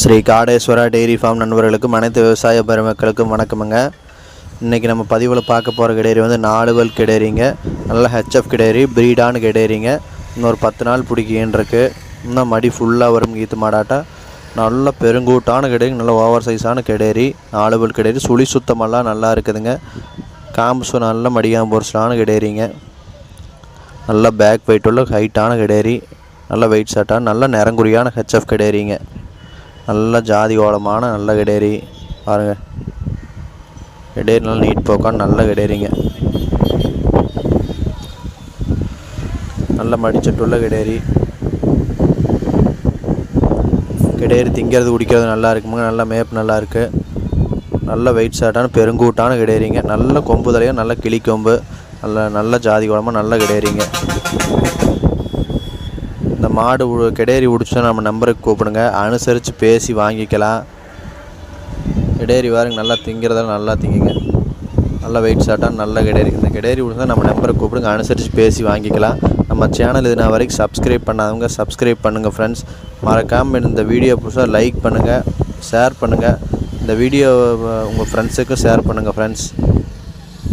Sri Kadeswara dairy farm நண்பர்களுக்கும் அனைத்து விவசாய பெருமக்களுக்கும் வணக்கமுங்க. இன்றைக்கி நம்ம பதிவில் பார்க்க போகிற கிடேரி வந்து நாலுவல் கிடேரிங்க நல்ல ஹெச்எஃப் கிடேரி ப்ரீடான கிடேரிங்க இன்னொரு பத்து நாள் பிடிக்கின்றிருக்கு இன்னும் மடி ஃபுல்லாக வரும் கீத்து மாடாட்டா. நல்ல பெருங்கூட்டான கிடேரி நல்ல ஓவர் சைஸான கிடேரி நாலுவல் கிடேரி சுழி சுத்தமெல்லாம் நல்லா இருக்குதுங்க. காம்பு நல்ல மடியாம் பொருசலான கிடேரிங்க நல்ல பேக் வெயிட் உள்ள ஹைட்டான கிடேரி நல்ல வெயிட் சட்டான நல்ல நிறங்குறியான ஹெச்எஃப் கிடேரிங்க நல்ல ஜாதி ஓலமான நல்ல கிடேரி. பாருங்கள் கிடேரி நல்ல நீட் போக்கான்னு நல்ல கிடேரிங்க. நல்ல மடிச்சட்டுள்ள கிடேரி. கிடையாது திங்கிறது குடிக்கிறது நல்லா இருக்குமுங்க நல்ல மேப் நல்லா இருக்குது நல்ல வெயிட் சாட்டான பெருங்கூட்டான கிடையிறீங்க நல்ல கொம்பு தலையும் நல்ல கிளி கொம்பு நல்ல நல்ல ஜாதி குழம்பு நல்ல கிடேரிங்க. மாடு கெடேரி உடிச்சோம் நம்ம நம்பருக்கு கூப்பிடுங்க. அனுசரித்து பேசி வாங்கிக்கலாம். கெடேரி வாருங்க. நல்லா திங்கிறதெல்லாம் நல்லா திங்குங்க. நல்ல வெயிட் ஷாட்டாக நல்ல கெடேரி இந்த கெடேரி உடிச்சா நம்ம நம்பருக்கு கூப்பிடுங்க. அனுசரித்து பேசி வாங்கிக்கலாம். நம்ம சேனல் இது நான் வரைக்கும் சப்ஸ்கிரைப் பண்ணாதவங்க சப்ஸ்கிரைப் பண்ணுங்கள் ஃப்ரெண்ட்ஸ் மறக்காமல் இந்த வீடியோ புதுசாக லைக் பண்ணுங்கள் ஷேர் பண்ணுங்கள் இந்த வீடியோ உங்கள் ஃப்ரெண்ட்ஸுக்கும் ஷேர் பண்ணுங்கள் ஃப்ரெண்ட்ஸ்